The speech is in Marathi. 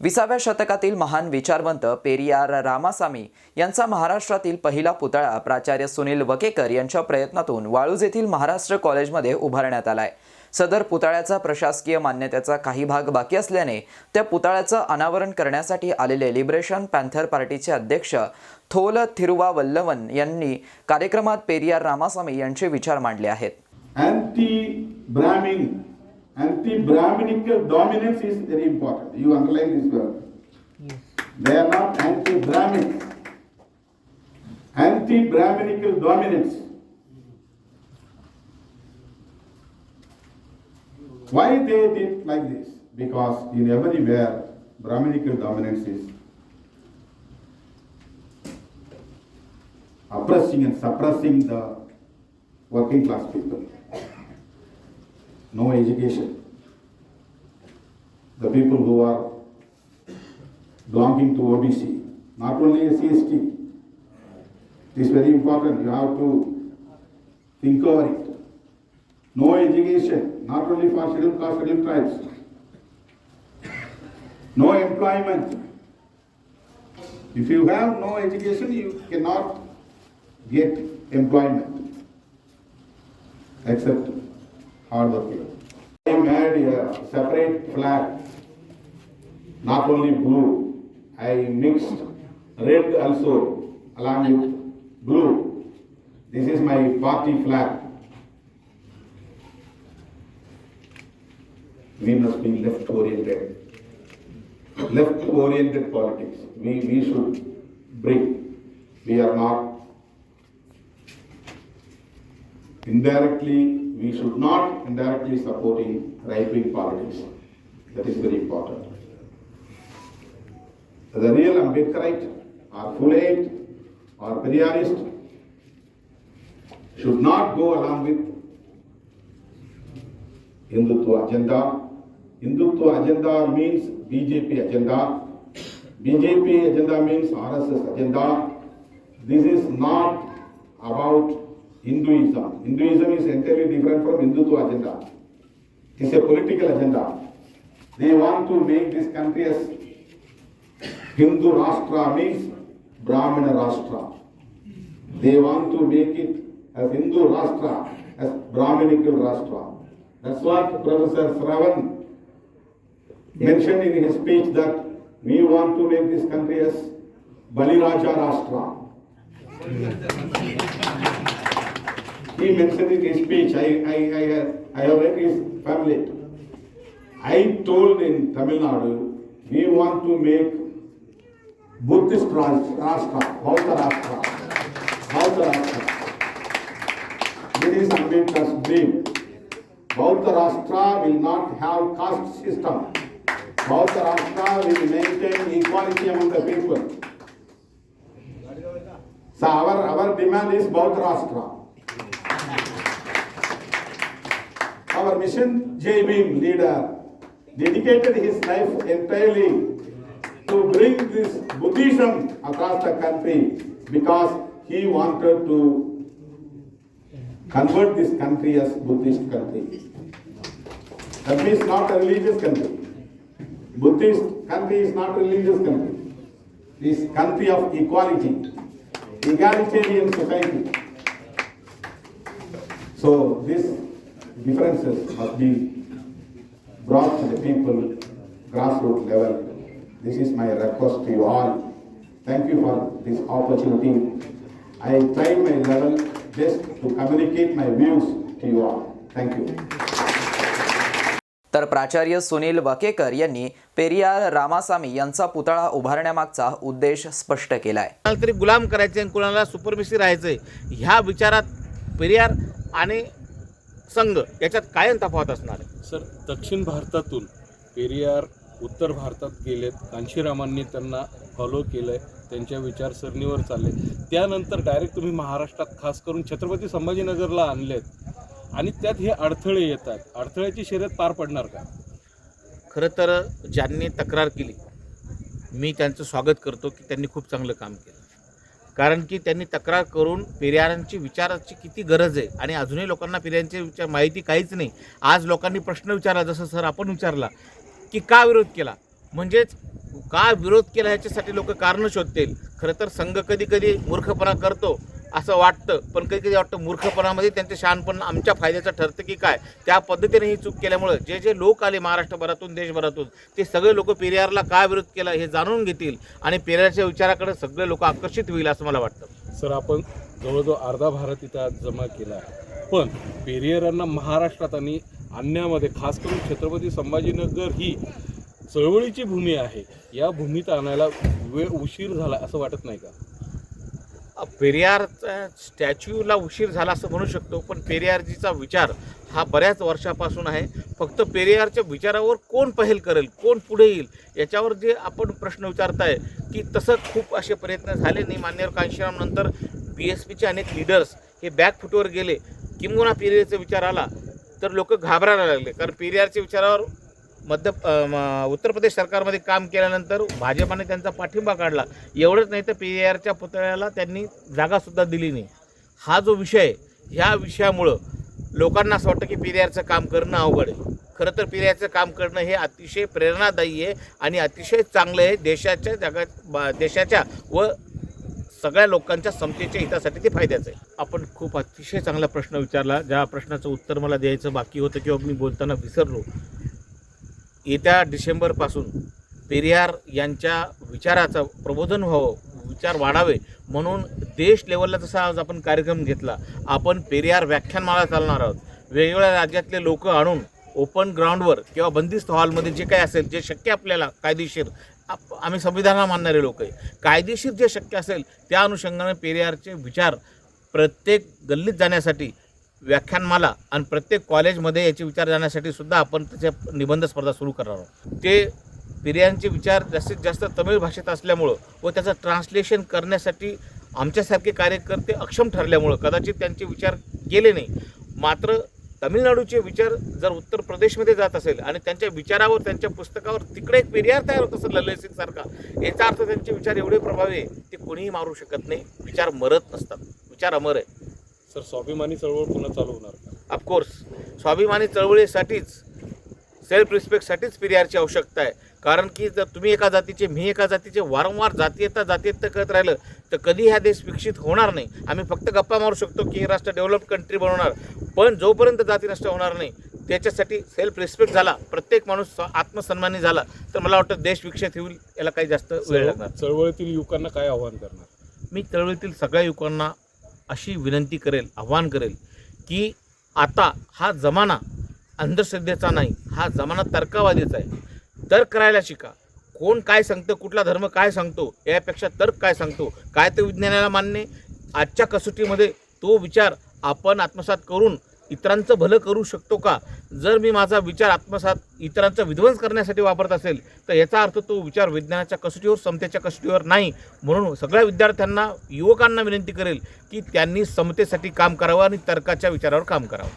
विसाव्या शतकातील महान विचारवंत पेरियार रामासामी यांचा महाराष्ट्रातील पहिला पुतळा प्राचार्य सुनील वकेकर यांच्या प्रयत्नातून वाळूज येथील महाराष्ट्र कॉलेजमध्ये उभारण्यात आलाय. सदर पुतळ्याचा प्रशासकीय मान्यतेचा काही भाग बाकी असल्याने त्या पुतळ्याचं अनावरण करण्यासाठी आलेले लिबरेशन पॅन्थर पार्टीचे अध्यक्ष थोल थिरुवावल्लवन यांनी कार्यक्रमात पेरियार रामासामी यांचे विचार मांडले आहेत. anti-Brahminical dominance is very important. You underline this word. They are not anti-Brahmin. Anti-Brahminical dominance. Why they did like this? Because in everywhere Brahminical dominance is oppressing and suppressing the working class people. No education. The people who are belonging to OBC, not only SC, it is very important, you have to think over it. No education, not only for scheduled caste, scheduled tribes. No employment. If you have no education, you cannot get employment except hard working. I made a separate flag, not only blue, I mixed red also along with blue. This is my party flag. We must be left oriented. Left oriented politics. We, we should bring. We are not indirectly, we should not indirectly supporting right-wing politics. That is very important. The real Ambedkarite or Fulait or Periyarist should not go along with Hindutva agenda. Hindutva agenda means BJP agenda. BJP agenda means RSS agenda. This is not about Hinduism. Hinduism is entirely different from Hindutva agenda. It's a political agenda. They want to make this country as Hindu Rashtra means Brahmana Rashtra. They want to make it as Hindu Rashtra, as Brahminical Rashtra. That's what Professor Sravan mentioned in his speech that we want to make this country as Baliraja Rashtra. He mentioned in his speech, I, I, I, I have read his pamphlet. I told in Tamil Nadu, we want to make Buddhist Rashtra, Bauta Rashtra, Bauta Rashtra. This is Ambedkar's dream. Bauta Rashtra will not have caste system. Bauta Rashtra will maintain equality among the people. So our, our demand is Bauta Rashtra. Our mission, J. Bhim leader, dedicated his life entirely to bring this Buddhism across the country because he wanted to convert this country as Buddhist country. That means not a religious country. Buddhist country is not a religious country. It is country of equality, egalitarian society. So these differences must be brought to the people grassroots level. This is my request to you all. Thank you for this opportunity. I tried my level best to communicate my views to you all. Thank you. तर प्राचार्य सुनील वकेकर यांनी पेरियार रामासामी यांचा पुतळा उभारण्यामागचा उद्देश स्पष्ट केलाय कोणाला तरी गुलाम करायचे आणि कोणाला सुपरमिसी राहायचंय ह्या विचारात पेरियार आणि संघ याच्यात कायम तफावत असणार? आहे सर दक्षिण भारतातून पेरियार उत्तर भारतात गेलेत. कांशीरामांनी त्यांना फॉलो केलं आहे त्यांच्या विचारसरणीवर चालले त्यानंतर डायरेक्ट तुम्ही महाराष्ट्रात खास करून छत्रपती संभाजीनगरला आणलेत. आणि त्यात हे अडथळे येतात. अडथळ्याची शर्यत पार पडणार का? खरं तर ज्यांनी तक्रार केली मी त्यांचं स्वागत करतो की त्यांनी खूप चांगलं काम केलं. कारण की त्यांनी तक्रार करून पेरियारांची विचाराची किती गरज आहे? आणि अजूनही लोकांना पेरियांची विचार माहिती काहीच नाही. आज लोकांनी प्रश्न विचारला जसं सर आपण विचारला की का विरोध केला? म्हणजेच का विरोध केला ह्याच्यासाठी लोक कारणं शोधतील? खरं तर संघ कधी कधी मूर्खपणा करतो. असं वाटतं. पण कधी कधी वाटतं मूर्खपणामध्ये त्यांचं शहाणपण आमच्या फायद्याचं ठरतं की काय? त्या पद्धतीने ही चूक केल्यामुळं जे जे लोक आले महाराष्ट्रभरातून देशभरातून ते सगळे लोक पेरियारला का विरोध केला हे जाणून घेतील आणि पेरियारच्या विचाराकडे सगळे लोक आकर्षित होईल असं मला वाटतं. सर आपण जवळजवळ अर्धा भारत इथं आज जमा केला आहे. पण पेरियरांना महाराष्ट्रात आणि आणण्यामध्ये खास करून छत्रपती संभाजीनगर ही चळवळीची भूमी आहे. या भूमीत आणायला वेळ उशीर झाला असं वाटत नाही का? पेरियारचा स्टॅच्यूला उशीर झाला असं म्हणू शकतो पण पेरियारजीचा विचार हा बऱ्याच वर्षापासून आहे. फक्त पेरियारच्या विचारावर कोण पहेल करेल कोण पुढे येईल याच्यावर जे आपण प्रश्न विचारताय की तसं खूप असे प्रयत्न झाले. नाही मान्यवर कांशीराम नंतर बी एस पीचे अनेक लिडर्स हे बॅक फुटवर गेले. किंबहुना पेरियारचा विचार आला तर लोक घाबरायला लागले. कारण पेरियारच्या विचारावर मध्य उत्तर प्रदेश सरकारमध्ये काम केल्यानंतर भाजपाने त्यांचा पाठिंबा काढला. एवढंच नाही तर पी आरच्या पुतळ्याला त्यांनी जागासुद्धा दिली नाही. हा जो विषय आहे ह्या विषयामुळं लोकांना असं वाटतं की पेरियारचं काम करणं अवघड आहे. खरं तर पेरियारचं काम करणं हे अतिशय प्रेरणादायी आहे आणि अतिशय चांगलं आहे देशाच्या जगात बा- देशाच्या व सगळ्या लोकांच्या समतेच्या हितासाठी ते फायद्याचं आहे. आपण खूप अतिशय चांगला प्रश्न विचारला. ज्या प्रश्नाचं उत्तर मला द्यायचं बाकी होतं किंवा मी बोलताना विसरलो येत्या डिसेंबरपासून पेरियार यांच्या विचाराचं प्रबोधन व्हावं विचार वाढावे म्हणून देश लेवलला जसा आज आपण कार्यक्रम घेतला आपण पेरियार व्याख्यानमाला चालणार आहोत. वेगवेगळ्या राज्यातले लोक आणून ओपन ग्राउंडवर किंवा बंदिस्त हॉलमध्ये जे काही असेल जे शक्य आपल्याला कायदेशीर आप आम्ही संविधानाला मानणारे लोक आहे. कायदेशीर जे शक्य असेल त्या अनुषंगाने पेरियारचे विचार प्रत्येक गल्लीत जाण्यासाठी व्याख्यानमाला आणि प्रत्येक कॉलेजमध्ये याचे विचार जाण्यासाठी सुद्धा आपण त्याच्या निबंध स्पर्धा सुरू करणार आहोत. ते पेरियांचे विचार जास्तीत जास्त तमिळ भाषेत असल्यामुळं व त्याचं ट्रान्सलेशन करण्यासाठी आमच्यासारखे कार्यकर्ते अक्षम ठरल्यामुळं कदाचित त्यांचे विचार गेले नाही. मात्र तामिळनाडूचे विचार जर उत्तर प्रदेशमध्ये जात असेल आणि त्यांच्या विचारावर त्यांच्या पुस्तकावर तिकडे एक पेरियार तयार होत असेल ललित सिंगसारखा याचा अर्थ त्यांचे विचार एवढे प्रभावी आहे ते कोणीही मारू शकत नाही. विचार मरत नसतात. विचार अमर आहे. सर स्वाभिमानी चळवळ पुन्हा चालू होणार. का ऑफकोर्स स्वाभिमानी चळवळीसाठीच सेल्फ रिस्पेक्टसाठीच पेरियारची आवश्यकता आहे. कारण की जर तुम्ही एका जातीचे मी एका जातीचे वारंवार जातीयता जातीयता करत राहिलं तर कधी हा देश विकसित होणार नाही. आम्ही फक्त गप्पा मारू शकतो की हे राष्ट्र डेव्हलप कंट्री बनवणार. पण जोपर्यंत जाती नष्ट होणार नाही त्याच्यासाठी सेल्फ रिस्पेक्ट झाला प्रत्येक माणूस आत्मसन्मानी झाला तर मला वाटतं देश विकसित होईल याला काही जास्त वेळ लागणार. चळवळीतील युवकांना काय आव्हान करणार? मी चळवळीतील सगळ्या युवकांना अशी विनंती करेल आव्हान करेल की आता हा जमाना अंधश्रद्धेचा नाही हा जमाना तर्कवादीचा आहे. तर्क करायला शिका. कोण काय सांगतं कुठला धर्म काय सांगतो यापेक्षा तर्क काय सांगतो काय ते विज्ञानाला मान्य आजच्या कसोटीमध्ये तो विचार आपण आत्मसात करून इतरांचं भलं करू शकतो का? जर मी माझा विचार आत्मसात इतरांचा विध्वंस करण्यासाठी वापरत असेल तर याचा अर्थ तो विचार विज्ञानाच्या कसोटीवर समतेच्या कसोटीवर नाही. म्हणून सगळ्या विद्यार्थ्यांना युवकांना विनंती करेल की त्यांनी समतेसाठी काम करावं आणि तर्काच्या विचारावर काम करावं.